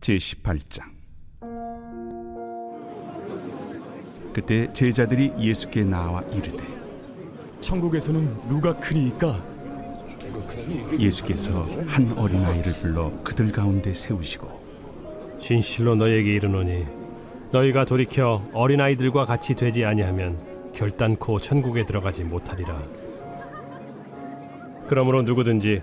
제 18장. 그때 제자들이 예수께 나와 이르되 천국에서는 누가 크니까? 예수께서 한 어린아이를 불러 그들 가운데 세우시고 진실로 너희에게 이르노니 너희가 돌이켜 어린아이들과 같이 되지 아니하면 결단코 천국에 들어가지 못하리라. 그러므로 누구든지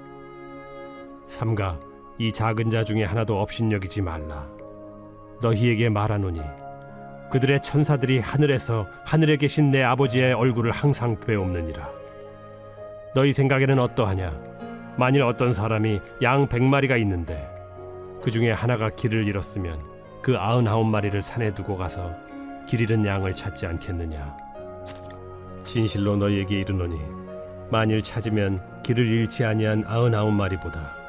삼가 이 작은 자 중에 하나도 업신여기지 말라. 너희에게 말하노니 그들의 천사들이 하늘에서 하늘에 계신 내 아버지의 얼굴을 항상 배옵느니라. 너희 생각에는 어떠하냐? 만일 어떤 사람이 양 백마리가 있는데 그 중에 하나가 길을 잃었으면 그 아흔아홉 마리를 산에 두고 가서 길 잃은 양을 찾지 않겠느냐 진실로 너희에게 이르노니 만일 찾으면 길을 잃지 아니한 아흔아홉 마리보다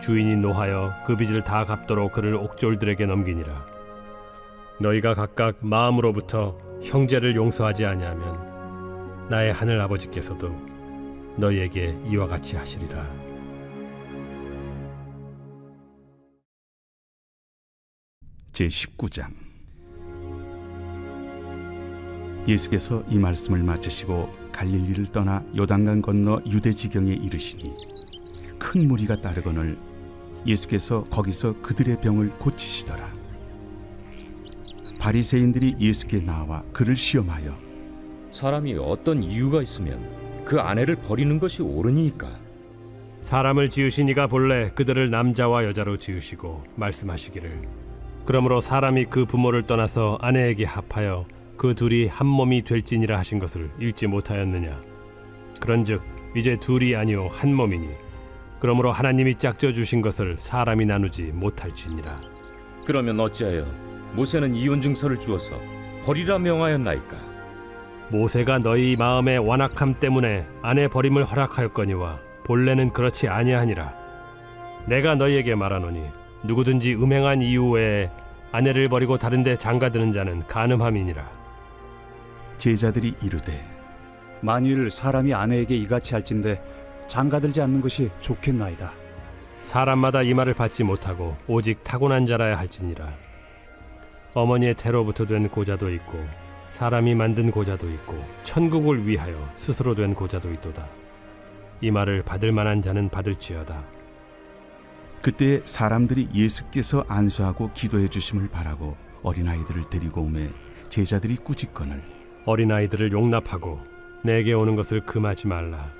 주인이 노하여 그 빚을 다 갚도록 그를 옥졸들에게 넘기니라 너희가 각각 마음으로부터 형제를 용서하지 아니하면 나의 하늘 아버지께서도 너희에게 이와 같이 하시리라. 제 19장 예수께서 이 말씀을 마치시고 갈릴리를 떠나 요단강 건너 유대 지경에 이르시니 큰 무리가 따르거늘 예수께서 거기서 그들의 병을 고치시더라. 바리새인들이 예수께 나와 그를 시험하여 사람이 어떤 이유가 있으면 그 아내를 버리는 것이 옳으니까. 사람을 지으신 이가 본래 그들을 남자와 여자로 지으시고 말씀하시기를. 그러므로 사람이 그 부모를 떠나서 아내에게 합하여 그 둘이 한 몸이 될지니라 하신 것을 읽지 못하였느냐? 그런즉 이제 둘이 아니요 한 몸이니 그러므로 하나님이 짝져 주신 것을 사람이 나누지 못할지니라 그러면 어찌하여 모세는 이혼 증서를 주어서 버리라 명하였나이까 모세가 너희 마음의 완악함 때문에 아내 버림을 허락하였거니와 본래는 그렇지 아니하니라. 내가 너희에게 말하노니 누구든지 음행한 이유 외에 아내를 버리고 다른데 장가드는 자는 간음함이니라. 제자들이 이르되 만일 사람이 아내에게 이같이 할진대 장가들지 않는 것이 좋겠나이다. 사람마다 이 말을 받지 못하고 오직 타고난 자라야 할지니라. 어머니의 태로부터 된 고자도 있고 사람이 만든 고자도 있고 천국을 위하여 스스로 된 고자도 있도다. 이 말을 받을 만한 자는 받을지어다. 그때 사람들이 예수께서 안수하고 기도해 주심을 바라고 어린아이들을 데리고 오매 제자들이 꾸짖거늘 어린아이들을 용납하고 내게 오는 것을 금하지 말라.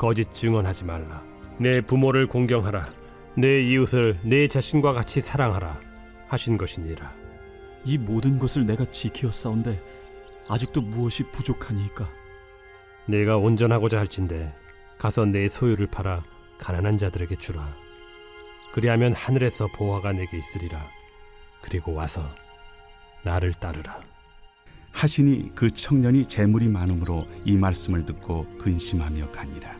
거짓 증언하지 말라. 내 부모를 공경하라. 내 이웃을 내 자신과 같이 사랑하라. 하신 것이니라. 이 모든 것을 내가 지키었사온데 아직도 무엇이 부족하니이까 내가 온전하고자 할진대 가서 내 소유를 팔아 가난한 자들에게 주라. 그리하면 하늘에서 보화가 내게 있으리라. 그리고 와서 나를 따르라. 하시니 그 청년이 재물이 많음으로 이 말씀을 듣고 근심하며 가니라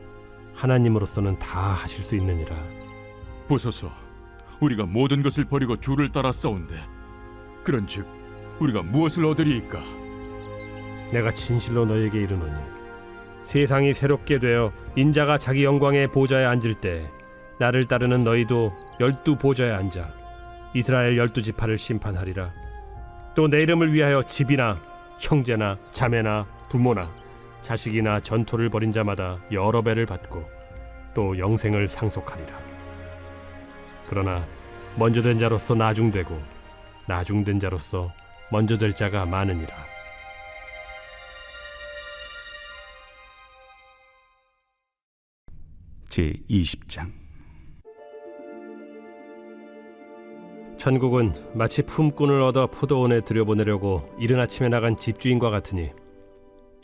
하나님으로서는 다 하실 수 있느니라. 보소서. 우리가 모든 것을 버리고 주를 따라 싸운데 그런즉 우리가 무엇을 얻으리이까? 내가 진실로 너에게 이르노니 세상이 새롭게 되어 인자가 자기 영광의 보좌에 앉을 때 나를 따르는 너희도 열두 보좌에 앉아 이스라엘 열두 지파를 심판하리라. 또 내 이름을 위하여 집이나 형제나 자매나 부모나 자식이나 전토를 벌인 자마다 여러 배를 받고 또 영생을 상속하리라. 그러나 먼저 된 자로서 나중되고 나중된 자로서 먼저 될 자가 많으니라. 제 20장. 천국은 마치 품꾼을 얻어 포도원에 들여보내려고 이른 아침에 나간 집주인과 같으니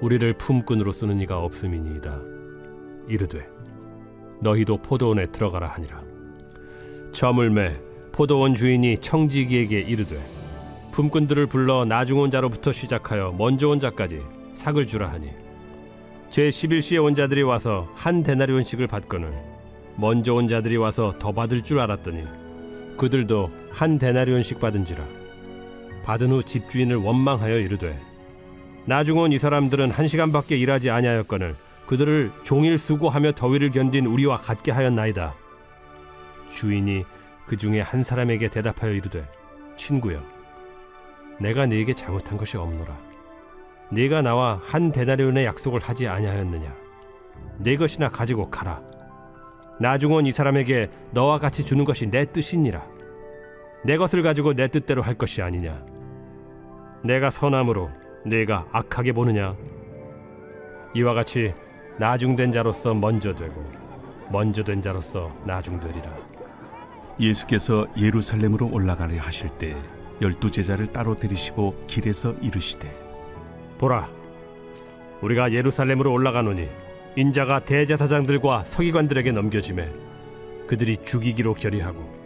우리를 품꾼으로 쓰는 이가 없음이니이다. 이르되 너희도 포도원에 들어가라 하니라. 저물매 포도원 주인이 청지기에게 이르되 품꾼들을 불러 나중 온 자로부터 시작하여 먼저 온 자까지 삭을 주라 하니 제 11시에 온 자들이 와서 한 데나리온씩을 받거늘 먼저 온 자들이 와서 더 받을 줄 알았더니 그들도 한 데나리온씩 받은지라. 받은 후 집주인을 원망하여 이르되 나중 온이 사람들은 한 시간밖에 일하지 아니하였거늘 그들을 종일 수고하며 더위를 견딘 우리와 같게 하였나이다. 주인이 그 중에 한 사람에게 대답하여 이르되 친구여 내가 네게 잘못한 것이 없노라. 네가 나와 한 데나리온의 약속을 하지 아니하였느냐? 네 것이나 가지고 가라. 나중은 이 사람에게 너와 같이 주는 것이 내 뜻이니라. 내 것을 가지고 내 뜻대로 할 것이 아니냐? 내가 선함으로 네가 악하게 보느냐? 이와 같이 나중된 자로서 먼저 되고 먼저 된 자로서 나중되리라. 예수께서 예루살렘으로 올라가려 하실 때 열두 제자를 따로 들이시고 길에서 이르시되 보라 우리가 예루살렘으로 올라가노니 인자가 대제사장들과 서기관들에게 넘겨짐에 그들이 죽이기로 결의하고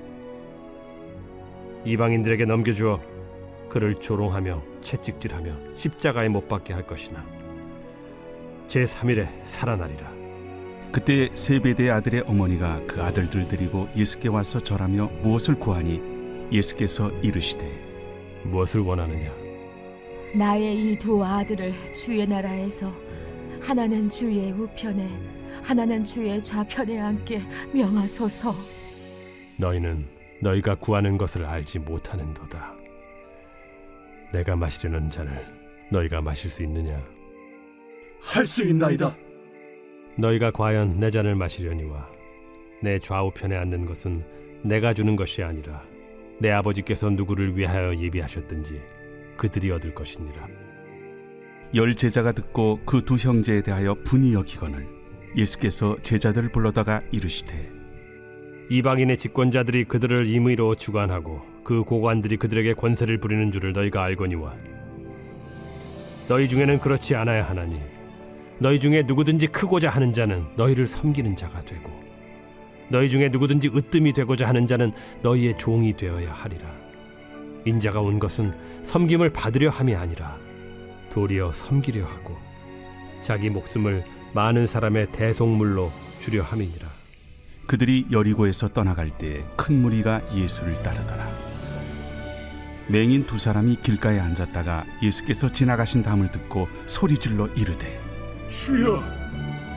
이방인들에게 넘겨주어 그를 조롱하며 채찍질하며 십자가에 못 박게 할 것이나 제 3일에 살아나리라. 그때 세베대의 아들의 어머니가 그 아들들 데리고 예수께 와서 절하며 무엇을 구하니? 예수께서 이르시되 무엇을 원하느냐? 나의 이 두 아들을 주의 나라에서 하나는 주의 우편에 하나는 주의 좌편에 앉게 명하소서. 너희는 너희가 구하는 것을 알지 못하는도다 내가 마시려는 잔을 너희가 마실 수 있느냐 할 수 있나이다. 너희가 과연 내 잔을 마시려니와 내 좌우편에 앉는 것은 내가 주는 것이 아니라 내 아버지께서 누구를 위하여 예비하셨든지 그들이 얻을 것이니라 열 제자가 듣고 그 두 형제에 대하여 분이 여기거늘 예수께서 제자들을 불러다가 이르시되 이방인의 집권자들이 그들을 임의로 주관하고 그 고관들이 그들에게 권세를 부리는 줄을 너희가 알거니와 너희 중에는 그렇지 않아야 하나니 너희 중에 누구든지 크고자 하는 자는 너희를 섬기는 자가 되고 너희 중에 누구든지 으뜸이 되고자 하는 자는 너희의 종이 되어야 하리라 인자가 온 것은 섬김을 받으려 함이 아니라 도리어 섬기려 하고 자기 목숨을 많은 사람의 대속물로 주려 함이니라 그들이 여리고에서 떠나갈 때 큰 무리가 예수를 따르더라. 맹인 두 사람이 길가에 앉았다가 예수께서 지나가신 담을 듣고 소리질러 이르되 주여,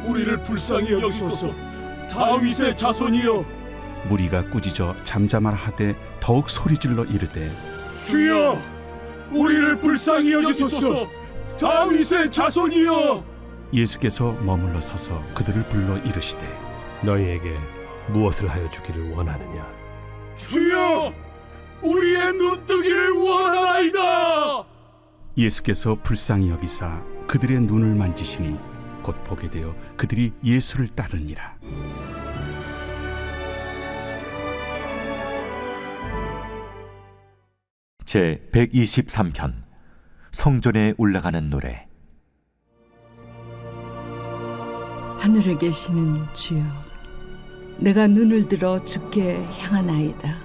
우리를 불쌍히 여기소서. 다윗의 자손이여, 무리가 꾸짖어 잠잠하라 하되 더욱 소리질러 이르되 주여, 우리를 불쌍히 여기소서. 다윗의 자손이여. 예수께서 머물러 서서 그들을 불러 이르시되 너희에게 무엇을 하여 주기를 원하느냐 주여, 우리의 눈뜨기를 원하나이다. 예수께서 불쌍히 여기사 그들의 눈을 만지시니 곧 보게 되어 그들이 예수를 따르니라 제 123편 성전에 올라가는 노래 하늘에 계시는 주여, 내가 눈을 들어 주께 향하나이다.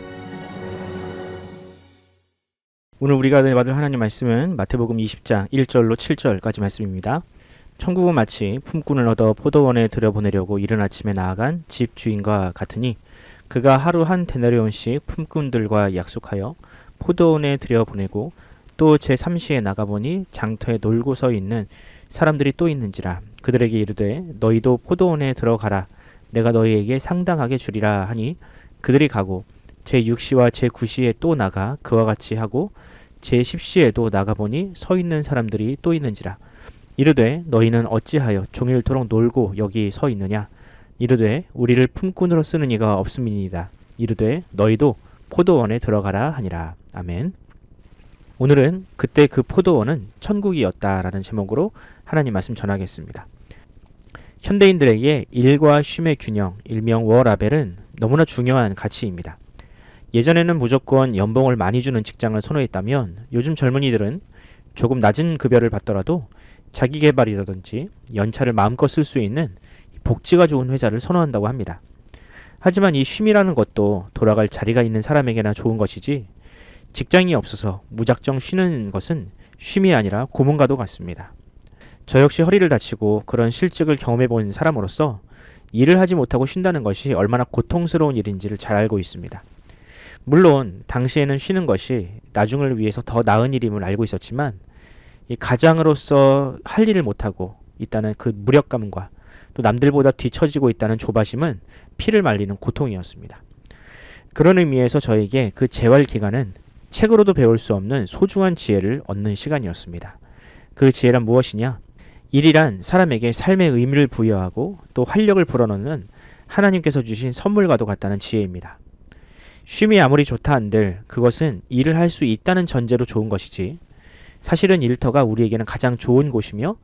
오늘 우리가 받을 하나님 말씀은 마태복음 20장 1절로 7절까지 말씀입니다. 천국은 마치 품꾼을 얻어 포도원에 들여보내려고 이른 아침에 나아간 집 주인과 같으니 그가 하루 한 데나리온씩 품꾼들과 약속하여 포도원에 들여보내고 또 제3시에 나가보니 장터에 놀고 서 있는 사람들이 또 있는지라 그들에게 이르되 너희도 포도원에 들어가라 내가 너희에게 상당하게 주리라 하니 그들이 가고 제6시와 제9시에 또 나가 그와 같이 하고 제10시에도 나가보니 서 있는 사람들이 또 있는지라. 이르되 너희는 어찌하여 종일토록 놀고 여기 서 있느냐? 이르되 우리를 품꾼으로 쓰는 이가 없음이니이다. 이르되 너희도 포도원에 들어가라 하니라. 아멘. 오늘은 그때 그 포도원은 천국이었다라는 제목으로 하나님 말씀 전하겠습니다. 현대인들에게 일과 쉼의 균형, 일명 워라벨은 너무나 중요한 가치입니다. 예전에는 무조건 연봉을 많이 주는 직장을 선호했다면 요즘 젊은이들은 조금 낮은 급여를 받더라도 자기 개발이라든지 연차를 마음껏 쓸 수 있는 복지가 좋은 회사를 선호한다고 합니다. 하지만 이 쉼이라는 것도 돌아갈 자리가 있는 사람에게나 좋은 것이지 직장이 없어서 무작정 쉬는 것은 쉼이 아니라 고문과도 같습니다. 저 역시 허리를 다치고 그런 실직을 경험해 본 사람으로서 일을 하지 못하고 쉰다는 것이 얼마나 고통스러운 일인지를 잘 알고 있습니다. 물론 당시에는 쉬는 것이 나중을 위해서 더 나은 일임을 알고 있었지만 이 가장으로서 할 일을 못하고 있다는 그 무력감과 또 남들보다 뒤처지고 있다는 조바심은 피를 말리는 고통이었습니다. 그런 의미에서 저에게 그 재활 기간은 책으로도 배울 수 없는 소중한 지혜를 얻는 시간이었습니다. 그 지혜란 무엇이냐? 일이란 사람에게 삶의 의미를 부여하고 또 활력을 불어넣는 하나님께서 주신 선물과도 같다는 지혜입니다. 쉼이 아무리 좋다 한들 그것은 일을 할 수 있다는 전제로 좋은 것이지 사실은 일터가 우리에게는 가장 좋은 곳이며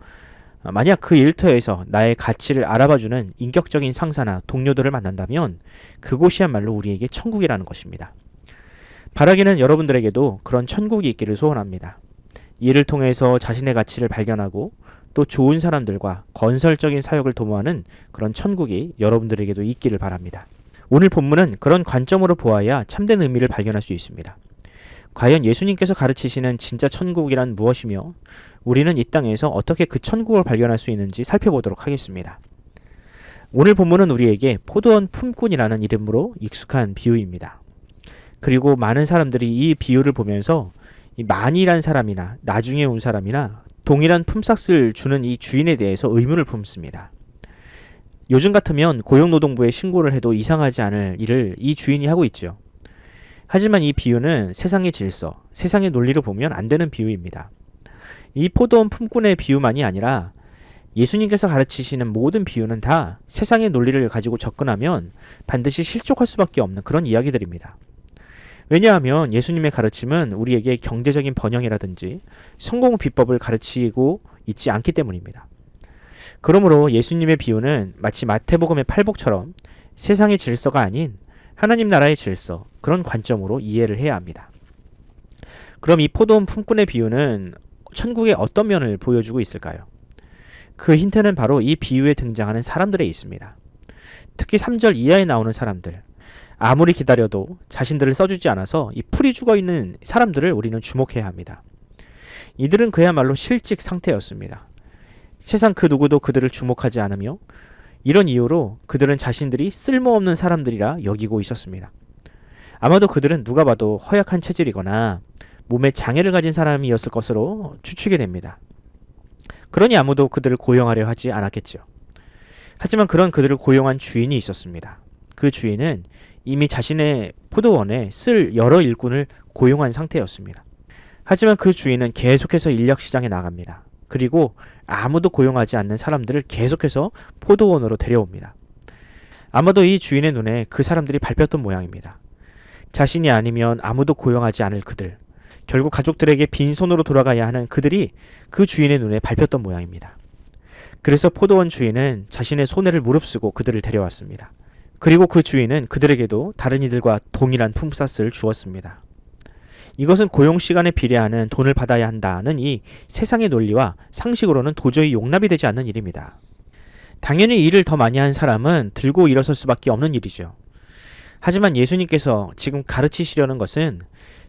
어, 만약 그 일터에서 나의 가치를 알아봐주는 인격적인 상사나 동료들을 만난다면 그곳이야말로 우리에게 천국이라는 것입니다. 바라기는 여러분들에게도 그런 천국이 있기를 소원합니다. 이를 통해서 자신의 가치를 발견하고 또 좋은 사람들과 건설적인 사역을 도모하는 그런 천국이 여러분들에게도 있기를 바랍니다. 오늘 본문은 그런 관점으로 보아야 참된 의미를 발견할 수 있습니다. 과연 예수님께서 가르치시는 진짜 천국이란 무엇이며 우리는 이 땅에서 어떻게 그 천국을 발견할 수 있는지 살펴보도록 하겠습니다. 오늘 본문은 우리에게 포도원 품꾼이라는 이름으로 익숙한 비유입니다. 그리고 많은 사람들이 이 비유를 보면서 이 만이란 사람이나 나중에 온 사람이나 동일한 품삯을 주는 이 주인에 대해서 의문을 품습니다. 요즘 같으면 고용노동부에 신고를 해도 이상하지 않을 일을 이 주인이 하고 있죠. 하지만 이 비유는 세상의 질서, 세상의 논리로 보면 안 되는 비유입니다. 이 포도원 품꾼의 비유만이 아니라 예수님께서 가르치시는 모든 비유는 다 세상의 논리를 가지고 접근하면 반드시 실족할 수밖에 없는 그런 이야기들입니다. 왜냐하면 예수님의 가르침은 우리에게 경제적인 번영이라든지 성공 비법을 가르치고 있지 않기 때문입니다. 그러므로 예수님의 비유는 마치 마태복음의 팔복처럼 세상의 질서가 아닌 하나님 나라의 질서, 그런 관점으로 이해를 해야 합니다. 그럼 이 포도원 품꾼의 비유는 천국의 어떤 면을 보여주고 있을까요? 그 힌트는 바로 이 비유에 등장하는 사람들에 있습니다. 특히 3절 이하에 나오는 사람들. 아무리 기다려도 자신들을 써주지 않아서 이 풀이 죽어 있는 사람들을 우리는 주목해야 합니다. 이들은 그야말로 실직 상태였습니다. 세상 그 누구도 그들을 주목하지 않으며 이런 이유로 그들은 자신들이 쓸모없는 사람들이라 여기고 있었습니다. 아마도 그들은 누가 봐도 허약한 체질이거나 몸에 장애를 가진 사람이었을 것으로 추측이 됩니다. 그러니 아무도 그들을 고용하려 하지 않았겠죠. 하지만 그런 그들을 고용한 주인이 있었습니다. 그 주인은 이미 자신의 포도원에 쓸 여러 일꾼을 고용한 상태였습니다. 하지만 그 주인은 계속해서 인력 시장에 나갑니다. 그리고 아무도 고용하지 않는 사람들을 계속해서 포도원으로 데려옵니다. 아마도 이 주인의 눈에 그 사람들이 밟혔던 모양입니다. 자신이 아니면 아무도 고용하지 않을 그들, 결국 가족들에게 빈손으로 돌아가야 하는 그들이 그 주인의 눈에 밟혔던 모양입니다. 그래서 포도원 주인은 자신의 손해를 무릅쓰고 그들을 데려왔습니다. 그리고 그 주인은 그들에게도 다른 이들과 동일한 품삯을 주었습니다. 이것은 고용 시간에 비례하는 돈을 받아야 한다는 이 세상의 논리와 상식으로는 도저히 용납이 되지 않는 일입니다. 당연히 일을 더 많이 한 사람은 들고 일어설 수밖에 없는 일이죠. 하지만 예수님께서 지금 가르치시려는 것은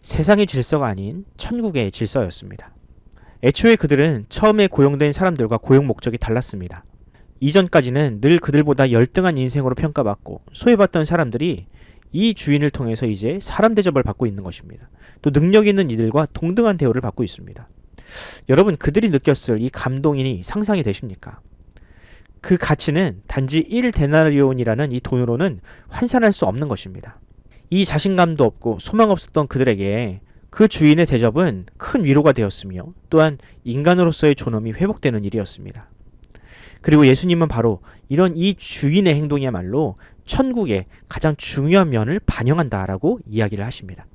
세상의 질서가 아닌 천국의 질서였습니다. 애초에 그들은 처음에 고용된 사람들과 고용 목적이 달랐습니다. 이전까지는 늘 그들보다 열등한 인생으로 평가받고 소외받던 사람들이 이 주인을 통해서 이제 사람 대접을 받고 있는 것입니다. 또 능력 있는 이들과 동등한 대우를 받고 있습니다. 여러분 그들이 느꼈을 이 감동이 상상이 되십니까? 그 가치는 단지 1데나리온이라는 이 돈으로는 환산할 수 없는 것입니다. 이 자신감도 없고 소망 없었던 그들에게 그 주인의 대접은 큰 위로가 되었으며 또한 인간으로서의 존엄이 회복되는 일이었습니다. 그리고 예수님은 바로 이런 이 주인의 행동이야말로 천국의 가장 중요한 면을 반영한다라고 이야기를 하십니다.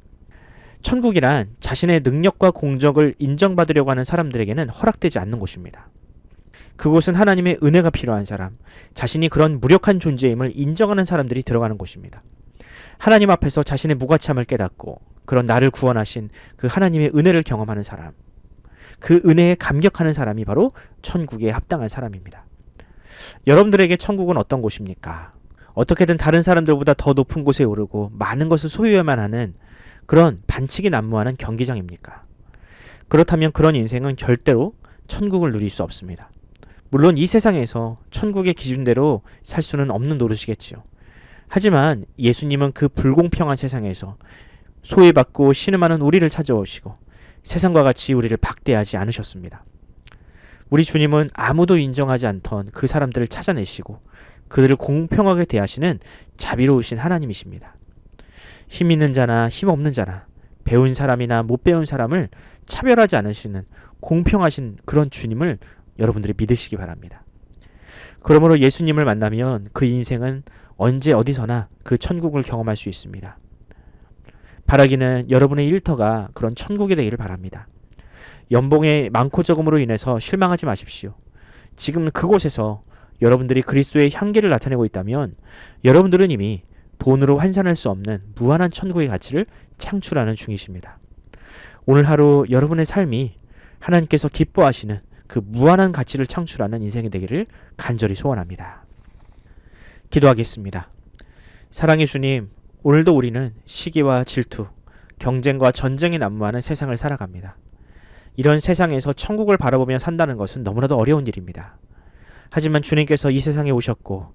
천국이란 자신의 능력과 공적을 인정받으려고 하는 사람들에게는 허락되지 않는 곳입니다. 그곳은 하나님의 은혜가 필요한 사람, 자신이 그런 무력한 존재임을 인정하는 사람들이 들어가는 곳입니다. 하나님 앞에서 자신의 무가참을 깨닫고 그런 나를 구원하신 그 하나님의 은혜를 경험하는 사람, 그 은혜에 감격하는 사람이 바로 천국에 합당한 사람입니다. 여러분들에게 천국은 어떤 곳입니까? 어떻게든 다른 사람들보다 더 높은 곳에 오르고 많은 것을 소유해야만 하는 그런 반칙이 난무하는 경기장입니까? 그렇다면 그런 인생은 절대로 천국을 누릴 수 없습니다. 물론 이 세상에서 천국의 기준대로 살 수는 없는 노릇이겠지요. 하지만 예수님은 그 불공평한 세상에서 소외받고 신음하는 우리를 찾아오시고 세상과 같이 우리를 박대하지 않으셨습니다. 우리 주님은 아무도 인정하지 않던 그 사람들을 찾아내시고 그들을 공평하게 대하시는 자비로우신 하나님이십니다. 힘 있는 자나 힘 없는 자나 배운 사람이나 못 배운 사람을 차별하지 않으시는 공평하신 그런 주님을 여러분들이 믿으시기 바랍니다. 그러므로 예수님을 만나면 그 인생은 언제 어디서나 그 천국을 경험할 수 있습니다. 바라기는 여러분의 일터가 그런 천국이 되기를 바랍니다. 연봉의 많고 적음으로 인해서 실망하지 마십시오. 지금 그곳에서 여러분들이 그리스도의 향기를 나타내고 있다면 여러분들은 이미 돈으로 환산할 수 없는 무한한 천국의 가치를 창출하는 중이십니다. 오늘 하루 여러분의 삶이 하나님께서 기뻐하시는 그 무한한 가치를 창출하는 인생이 되기를 간절히 소원합니다. 기도하겠습니다. 사랑의 주님, 오늘도 우리는 시기와 질투, 경쟁과 전쟁이 난무하는 세상을 살아갑니다. 이런 세상에서 천국을 바라보며 산다는 것은 너무나도 어려운 일입니다. 하지만 주님께서 이 세상에 오셨고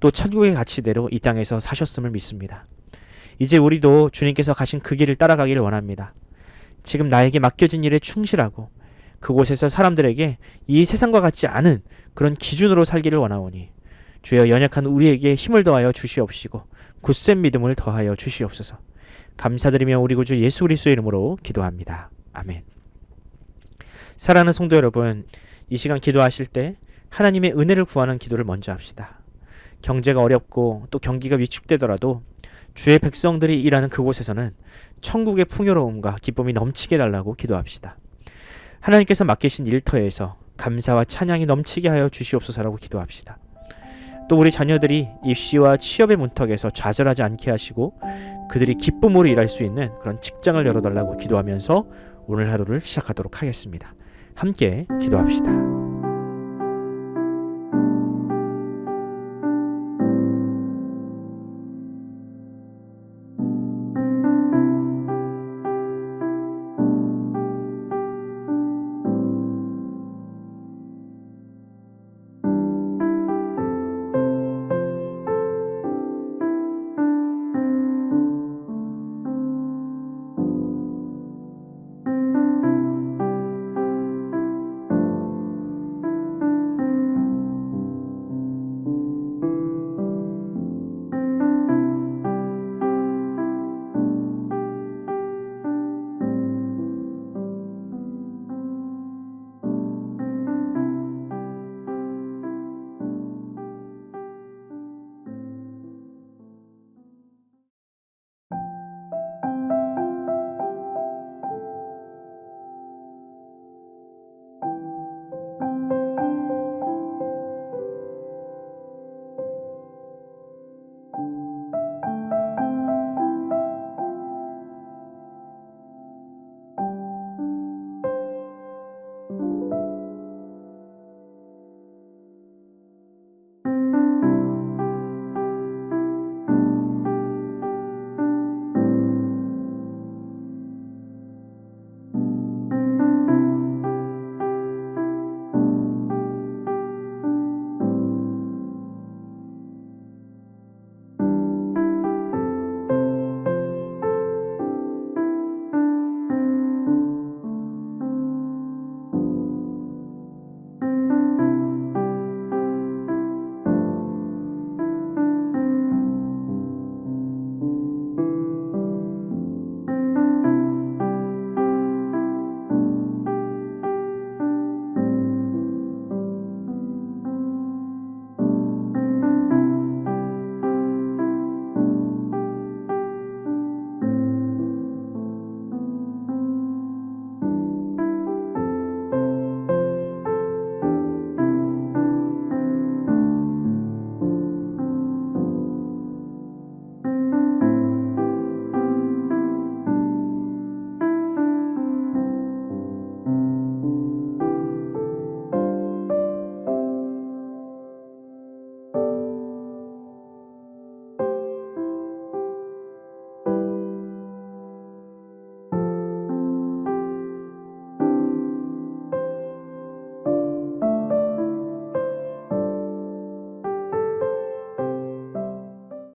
또 천국의 가치대로 이 땅에서 사셨음을 믿습니다. 이제 우리도 주님께서 가신 그 길을 따라가기를 원합니다. 지금 나에게 맡겨진 일에 충실하고 그곳에서 사람들에게 이 세상과 같지 않은 그런 기준으로 살기를 원하오니 주여 연약한 우리에게 힘을 더하여 주시옵시고 굳센 믿음을 더하여 주시옵소서. 감사드리며 우리 구주 예수 그리스도의 이름으로 기도합니다. 아멘. 사랑하는 성도 여러분, 이 시간 기도하실 때 하나님의 은혜를 구하는 기도를 먼저 합시다. 경제가 어렵고 또 경기가 위축되더라도 주의 백성들이 일하는 그곳에서는 천국의 풍요로움과 기쁨이 넘치게 달라고 기도합시다. 하나님께서 맡기신 일터에서 감사와 찬양이 넘치게 하여 주시옵소서라고 기도합시다. 또 우리 자녀들이 입시와 취업의 문턱에서 좌절하지 않게 하시고 그들이 기쁨으로 일할 수 있는 그런 직장을 열어달라고 기도하면서 오늘 하루를 시작하도록 하겠습니다. 함께 기도합시다.